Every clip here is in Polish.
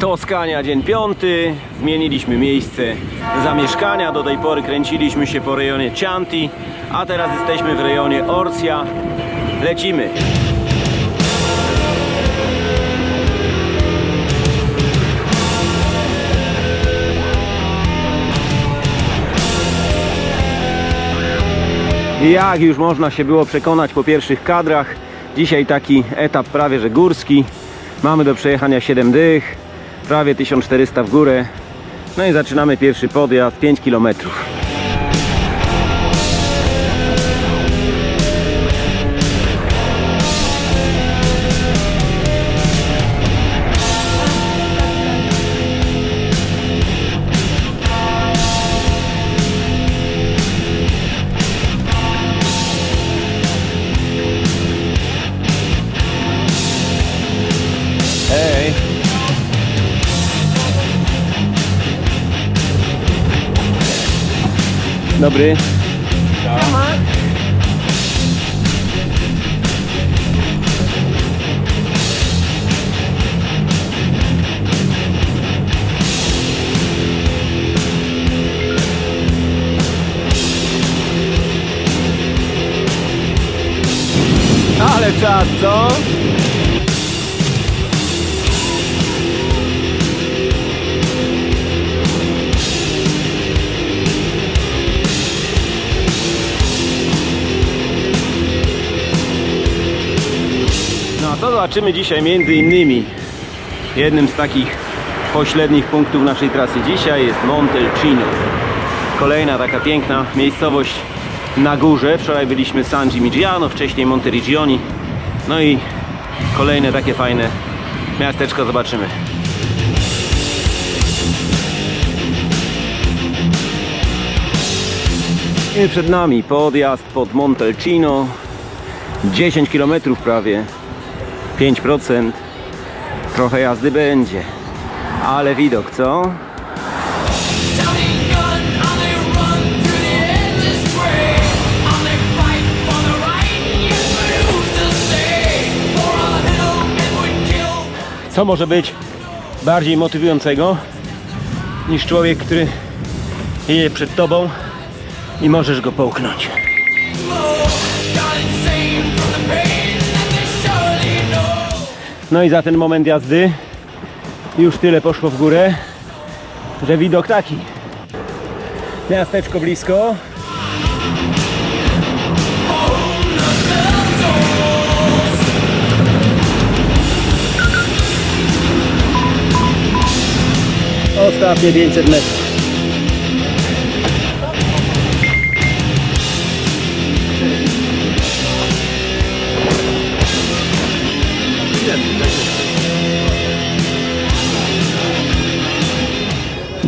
Toskania, dzień piąty. Zmieniliśmy miejsce zamieszkania. Do tej pory kręciliśmy się po rejonie Chianti, a teraz jesteśmy w rejonie Orsia. Lecimy. Jak już można się było przekonać po pierwszych kadrach, dzisiaj taki etap prawie że górski. Mamy do przejechania 7 dych, prawie 1400 w górę. No i zaczynamy pierwszy podjazd 5 km. Dobry. Ale czas, co? No co zobaczymy dzisiaj między innymi? Jednym z takich pośrednich punktów naszej trasy dzisiaj jest Montelcino. Kolejna taka piękna miejscowość na górze. Wczoraj byliśmy San Gimignano, wcześniej Monteriggioni. No i kolejne takie fajne miasteczko zobaczymy. I przed nami podjazd pod Montelcino. 10 km prawie. 5%. Trochę jazdy będzie. Ale widok, co? Co może być bardziej motywującego niż człowiek, który jedzie przed tobą i możesz go połknąć. No i za ten moment jazdy już tyle poszło w górę, że widok taki. Miasteczko blisko. Ostatnie 500 metrów.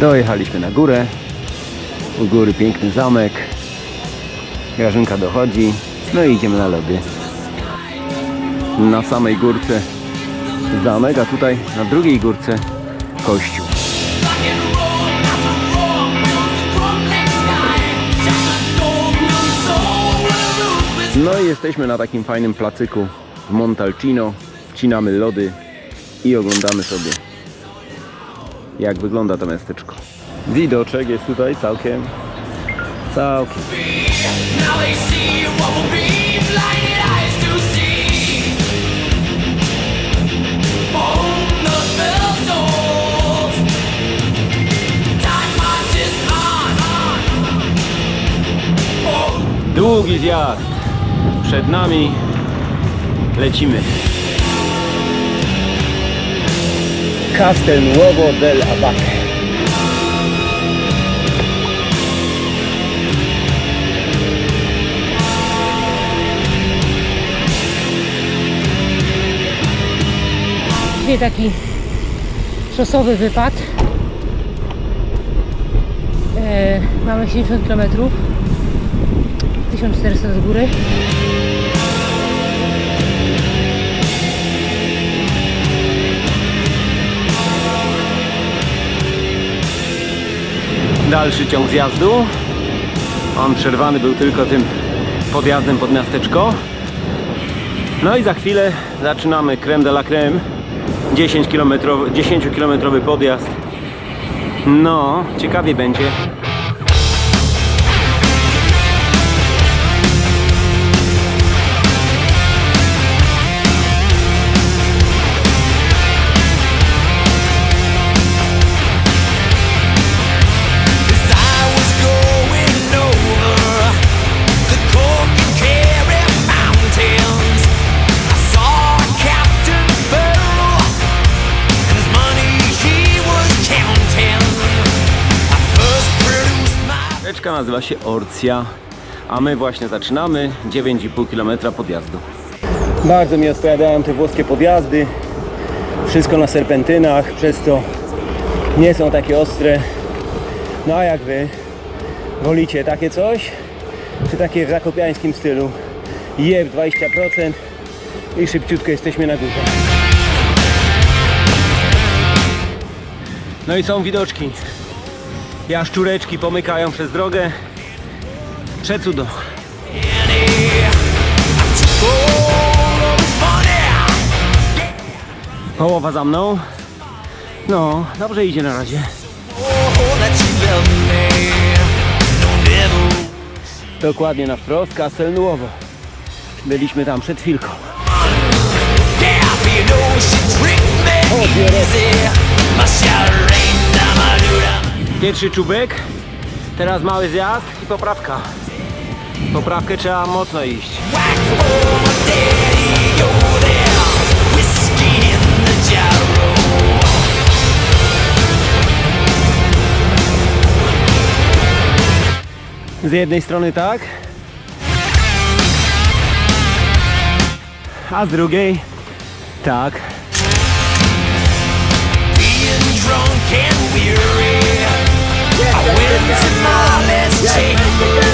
Dojechaliśmy na górę. U góry piękny zamek. Grażynka dochodzi. No i idziemy na lody. Na samej górce zamek, a tutaj na drugiej górce kościół. No i jesteśmy na takim fajnym placyku w Montalcino. Wcinamy lody i oglądamy sobie jak wygląda to miasteczko. Widoczek jest tutaj całkiem, całkiem. Now they see what will Castel Nuovo del. Dzisiaj taki szosowy wypad. E, mamy 70 km. 1400 z góry. Dalszy ciąg zjazdu. On przerwany był tylko tym podjazdem pod miasteczko. No i za chwilę zaczynamy creme de la creme. 10 km, 10 km podjazd. No, ciekawie będzie. Nazywa się Orcja, a my właśnie zaczynamy 9,5 km podjazdu. Bardzo mi odpowiadają te włoskie podjazdy. Wszystko na serpentynach, przez to nie są takie ostre. No a jak wy? Wolicie takie coś? Czy takie w zakopiańskim stylu? Jeb 20% i szybciutko jesteśmy na górze. No i są widoczki. Jaszczureczki pomykają przez drogę. Przecudo. Połowa za mną. No, dobrze idzie na razie. Dokładnie na wprost, Castel Nuovo. Byliśmy tam przed chwilką. Yeah, you Pierwszy czubek, teraz mały zjazd i poprawka. Poprawkę trzeba mocno iść. Z jednej strony tak, a z drugiej tak. Being drunk and weary. I went to my last chamber.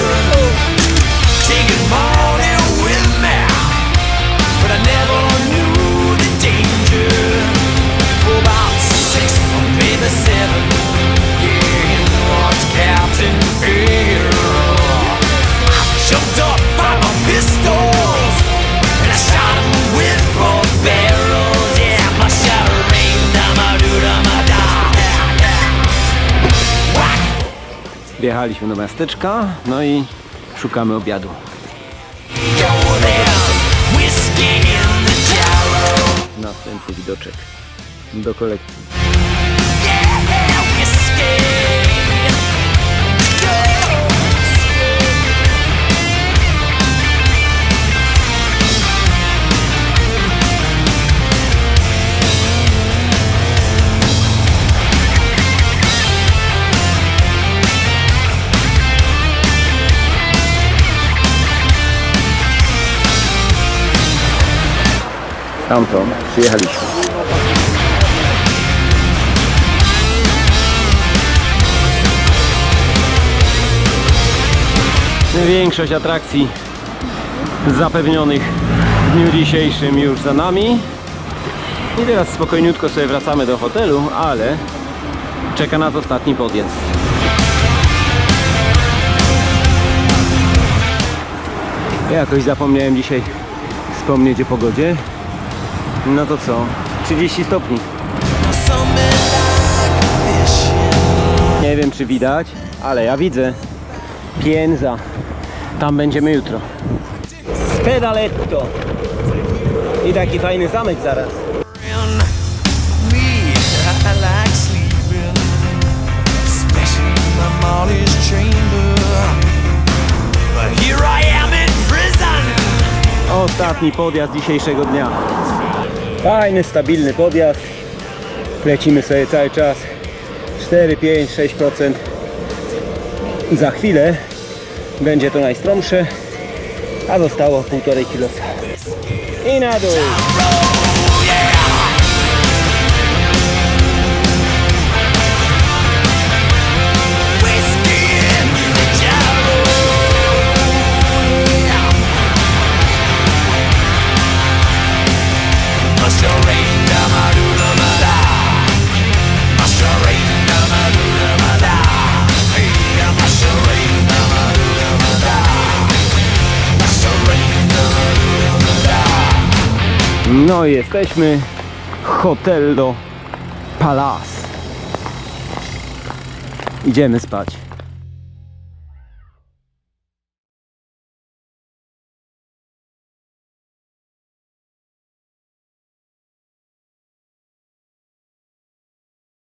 Wjechaliśmy do miasteczka, no i szukamy obiadu. Następny widoczek do kolekcji. Stamtąd przyjechaliśmy. Większość atrakcji zapewnionych w dniu dzisiejszym już za nami. I teraz spokojniutko sobie wracamy do hotelu, ale czeka nas ostatni podjazd. Jakoś zapomniałem dzisiaj wspomnieć o pogodzie. No to co? 30 stopni. Nie wiem czy widać, ale ja widzę. Pienza. Tam będziemy jutro. Spedaletto. I taki fajny zamek zaraz. Ostatni podjazd dzisiejszego dnia. Fajny, stabilny podjazd. Lecimy sobie cały czas 4, 5, 6%. Za chwilę będzie to najstromsze, a zostało 1,5 kilosa. I na dół. No i jesteśmy. Hotello Palace. Idziemy spać.